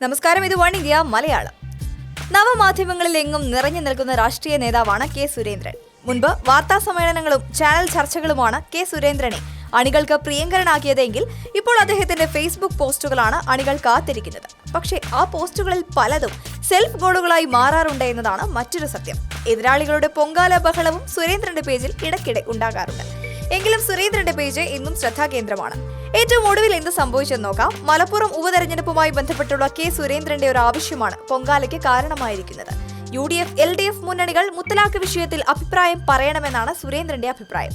നമസ്കാരം ഇത് one India Malayalam. നവമാധ്യമങ്ങളിൽ എങ്ങും നിറഞ്ഞു നിൽക്കുന്ന രാഷ്ട്രീയ നേതാവാണ് കെ സുരേന്ദ്രൻ. മുൻപ് വാർത്താ സമ്മേളനങ്ങളും ചാനൽ ചർച്ചകളുമാണ് കെ സുരേന്ദ്രനെ അണികൾക്ക് പ്രിയങ്കരനാക്കിയതെങ്കിൽ ഇപ്പോൾ അദ്ദേഹത്തിന്റെ ഫേസ്ബുക്ക് പോസ്റ്റുകളാണ് അണികൾ കാത്തിരിക്കുന്നത്. പക്ഷേ ആ പോസ്റ്റുകളിൽ പലതും സെൽഫ് ഗോളുകളായി മാറാറുണ്ട് എന്നതാണ് മറ്റൊരു സത്യം. എതിരാളികളുടെ പൊങ്കാല ബഹളവും സുരേന്ദ്രന്റെ പേജിൽ ഇടയ്ക്കിടെ ഉണ്ടാകാറുണ്ട്. എങ്കിലും സുരേന്ദ്രന്റെ പേജ് ഇന്നും ശ്രദ്ധാകേന്ദ്രമാണ്. ഏറ്റവും ഒടുവിൽ എന്ത് സംഭവിച്ചെന്ന് നോക്കാം. മലപ്പുറം ഉപതെരഞ്ഞെടുപ്പുമായി ബന്ധപ്പെട്ടുള്ള കെ സുരേന്ദ്രന്റെ ഒരു ആവശ്യമാണ് പൊങ്കാലയ്ക്ക് കാരണമായിരിക്കുന്നത്. U D F L D F മുന്നണികൾ മുത്തലാഖ് വിഷയത്തിൽ അഭിപ്രായം പറയണമെന്നാണ് സുരേന്ദ്രന്റെ അഭിപ്രായം.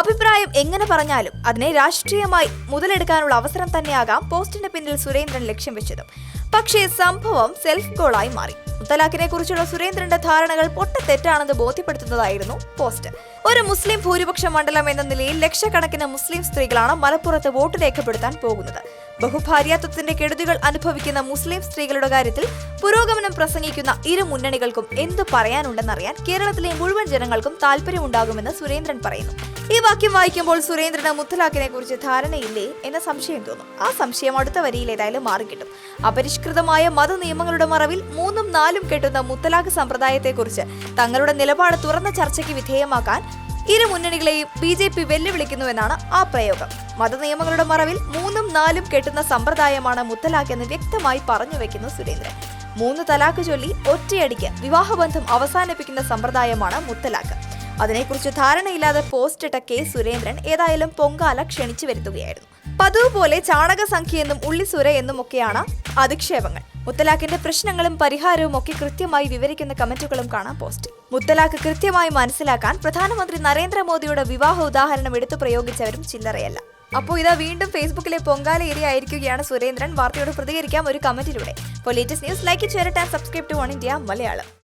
അഭിപ്രായം എങ്ങനെ പറഞ്ഞാലും അതിനെ രാഷ്ട്രീയമായി മുതലെടുക്കാനുള്ള അവസരം തന്നെയാകാം പോസ്റ്റിന്റെ പിന്നിൽ സുരേന്ദ്രൻ ലക്ഷ്യം വെച്ചതും. പക്ഷേ സംഭവം സെൽഫ് ഗോളായി മാറി. മുത്തലാഖിനെ കുറിച്ചുള്ള സുരേന്ദ്രന്റെ ധാരണകൾ പൊട്ടത്തെറ്റാണെന്ന് ബോധ്യപ്പെടുത്തുന്നതായിരുന്നു പോസ്റ്റ്. ഒരു മുസ്ലിം ഭൂരിപക്ഷ മണ്ഡലം എന്ന നിലയിൽ ലക്ഷക്കണക്കിന് മുസ്ലിം സ്ത്രീകളാണ് മലപ്പുറത്ത് വോട്ട് രേഖപ്പെടുത്താൻ പോകുന്നത്. ബഹുഭാര്യാത്വത്തിന്റെ കെടുതികൾ അനുഭവിക്കുന്ന മുസ്ലിം സ്ത്രീകളുടെ കാര്യത്തിൽ പുരോഗമനം പ്രസംഗിക്കുന്ന ഇരു മുന്നണികൾക്കും എന്ത് പറയാനുണ്ടെന്നറിയാൻ കേരളത്തിലെ മുഴുവൻ ജനങ്ങൾക്കും താല്പര്യമുണ്ടാകുമെന്ന് സുരേന്ദ്രൻ പറയുന്നു. ഈ വാക്യം വായിക്കുമ്പോൾ സുരേന്ദ്രന് മുത്തലാഖിനെ കുറിച്ച് ധാരണയില്ലേ എന്ന സംശയം തോന്നും. ആ സംശയം അടുത്ത വരിയിൽ ഏതായാലും മാറിക്കിട്ടും. അപരിഷ്കൃതമായ മത നിയമങ്ങളുടെ മറവിൽ മൂന്നും നാലും കെട്ടുന്ന മുത്തലാഖ് സമ്പ്രദായത്തെക്കുറിച്ച് തങ്ങളുടെ നിലപാട് തുറന്ന ചർച്ചയ്ക്ക് വിധേയമാക്കാൻ ഇരു മുന്നണികളെയും ബി ജെ പി വെല്ലുവിളിക്കുന്നുവെന്നാണ് ആ പ്രയോഗം. മതനിയമങ്ങളുടെ മറവിൽ മൂന്നും നാലും കെട്ടുന്ന സമ്പ്രദായമാണ് മുത്തലാഖ് എന്ന് വ്യക്തമായി പറഞ്ഞു വെക്കുന്നു സുരേന്ദ്രൻ. മൂന്ന് തലാഖ് ചൊല്ലി ഒറ്റയടിക്ക് വിവാഹബന്ധം അവസാനിപ്പിക്കുന്ന സമ്പ്രദായമാണ് മുത്തലാഖ്. അതിനെക്കുറിച്ച് ധാരണയില്ലാതെ പോസ്റ്റ് ഇട്ട കെ സുരേന്ദ്രൻ ഏതായാലും പൊങ്കാല ക്ഷണിച്ചു വരുത്തുകയായിരുന്നു. പതിവ് പോലെ ചാണക സംഖ്യ എന്നും ഉള്ളിസുര എന്നും ഒക്കെയാണ് അധിക്ഷേപങ്ങൾ. മുത്തലാഖിന്റെ പ്രശ്നങ്ങളും പരിഹാരവും ഒക്കെ കൃത്യമായി വിവരിക്കുന്ന കമന്റുകളും കാണാം പോസ്റ്റ്. മുത്തലാഖ് കൃത്യമായി മനസ്സിലാക്കാൻ പ്രധാനമന്ത്രി നരേന്ദ്രമോദിയുടെ വിവാഹ ഉദാഹരണം എടുത്തു പ്രയോഗിച്ചവരും ചില്ലറയല്ല. അപ്പോൾ ഇതാ വീണ്ടും ഫേസ്ബുക്കിലെ പൊങ്കാല ഏരിയ ആയിരിക്കുകയാണ് സുരേന്ദ്രൻ. വാർത്തയോട് പ്രതികരിക്കാം ഒരു കമന്റിലൂടെ. Latest news like share subscribe to one India Malayalam